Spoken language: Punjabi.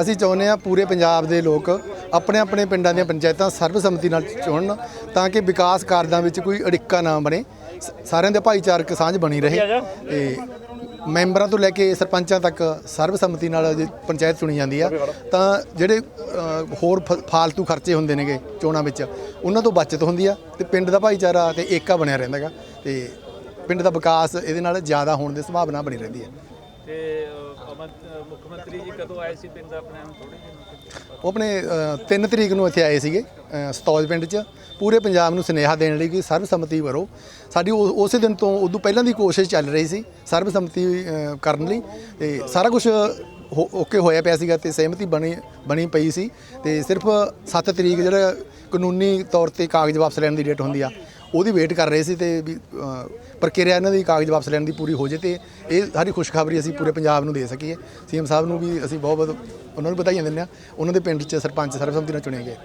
ਅਸੀਂ ਚਾਹੁੰਦੇ ਆ ਪੂਰੇ ਪੰਜਾਬ ਦੇ ਲੋਕ ਆਪਣੇ ਆਪਣੇ ਪਿੰਡਾਂ ਦੀਆਂ ਪੰਚਾਇਤਾਂ ਸਰਬਸੰਮਤੀ ਨਾਲ ਚੁਣਨ ਤਾਂ ਕਿ ਵਿਕਾਸ ਕਾਰਜਾਂ ਵਿੱਚ ਕੋਈ ਅੜਿੱਕਾ ਨਾ ਬਣੇ। ਸ- ਸਾਰਿਆਂ ਦੇ ਭਾਈਚਾਰਕ ਸਾਂਝ ਬਣੀ ਰਹੇ। ਤੇ ਮੈਂਬਰਾਂ ਤੋਂ ਲੈ ਕੇ ਸਰਪੰਚਾਂ ਤੱਕ ਸਰਬਸੰਮਤੀ ਨਾਲ ਜੇ ਪੰਚਾਇਤ ਚੁਣੀ ਜਾਂਦੀ ਆ। ਤਾਂ ਜਿਹੜੇ ਅ, ਹੋਰ ਫ- ਫਾਲਤੂ ਖਰਚੇ ਹੁੰਦੇ ਨੇਗੇ ਚੋਣਾਂ ਵਿੱਚ ਉਹਨਾਂ ਤੋਂ ਬਚਤ ਹੁੰਦੀ ਆ ਤੇ ਪਿੰਡ ਦਾ ਭਾਈਚਾਰਾ ਤੇ ਏਕਾ ਬਣਿਆ ਰਹਿੰਦਾ ਗਾ ਤੇ ਪਿੰਡ ਦਾ ਵਿਕਾਸ ਇਹਦੇ ਨਾਲ ਜ਼ਿਆਦਾ ਹੋਣ ਦੀ ਸੰਭਾਵਨਾ ਬਣੀ ਰਹਿੰਦੀ ਹੈ ਤੇ ਮੁੱਖ ਮੰਤਰੀ ਜੀ ਕਦੋਂ ਆਏ ਸੀ ਪਿੰਡ ਆਪਣੇ ਨੂੰ? ਥੋੜੇ ਦਿਨ ਉਹ ਆਪਣੇ 3 ਤਰੀਕ ਨੂੰ ਇੱਥੇ ਆਏ ਸੀਗੇ ਅ, ਸਤੌਜ ਪਿੰਡ 'ਚ। ਪੂਰੇ ਪੰਜਾਬ ਨੂੰ ਸੁਨੇਹਾ ਦੇਣ ਲਈ ਕਿ ਸਰਬਸੰਮਤੀ ਵਰੋ। ਸਾਡੀ ਉਸੇ ਦਿਨ ਤੋਂ ਉਦੋਂ ਪਹਿਲਾਂ ਦੀ ਕੋਸ਼ਿਸ਼ ਚੱਲ ਰਹੀ ਸੀ ਸਰਬਸੰਮਤੀ ਕਰਨ ਲਈ। ਤੇ ਸਾਰਾ ਕੁਝ ਓਕੇ ਹੋਇਆ ਪਿਆ ਸੀਗਾ ਤੇ ਸਹਿਮਤੀ ਬਣੀ ਬਣੀ ਪਈ ਸੀ ਤੇ ਸਿਰਫ 7 ਤਰੀਕ ਜਿਹੜਾ ਕਾਨੂੰਨੀ ਤੌਰ ਤੇ ਕਾਗਜ਼ ਵਾਪਸ ਲੈਣ ਦੀ ਡੇਟ ਹੁੰਦੀ ਆ, ਉਹਦੀ ਵੇਟ ਕਰ ਰਹੇ ਸੀ ਤੇ ਵੀ ਪ੍ਰਕਿਰਿਆ ਇਹਨਾਂ ਦੀ ਕਾਗਜ਼ ਵਾਪਸ ਲੈਣ ਦੀ ਪੂਰੀ ਹੋ ਜੇ ਤੇ ਇਹ ਸਾਰੀ ਖੁਸ਼ਖਬਰੀ ਅਸੀਂ ਪੂਰੇ ਪੰਜਾਬ ਨੂੰ ਦੇ ਸਕੀਏ। ਸੀਐਮ ਸਾਹਿਬ ਨੂੰ ਵੀ ਅਸੀਂ ਬਹੁਤ ਬਹੁਤ ਉਹਨਾਂ ਨੂੰ ਵਧਾਈਆਂ ਦਿੰਦੇ ਆ ਉਹਨਾਂ ਦੇ ਪਿੰਡ 'ਚ ਸਰਪੰਚ ਸਰਬਸੰਮਤੀ ਨਾਲ ਚੁਣੇ ਗਏ।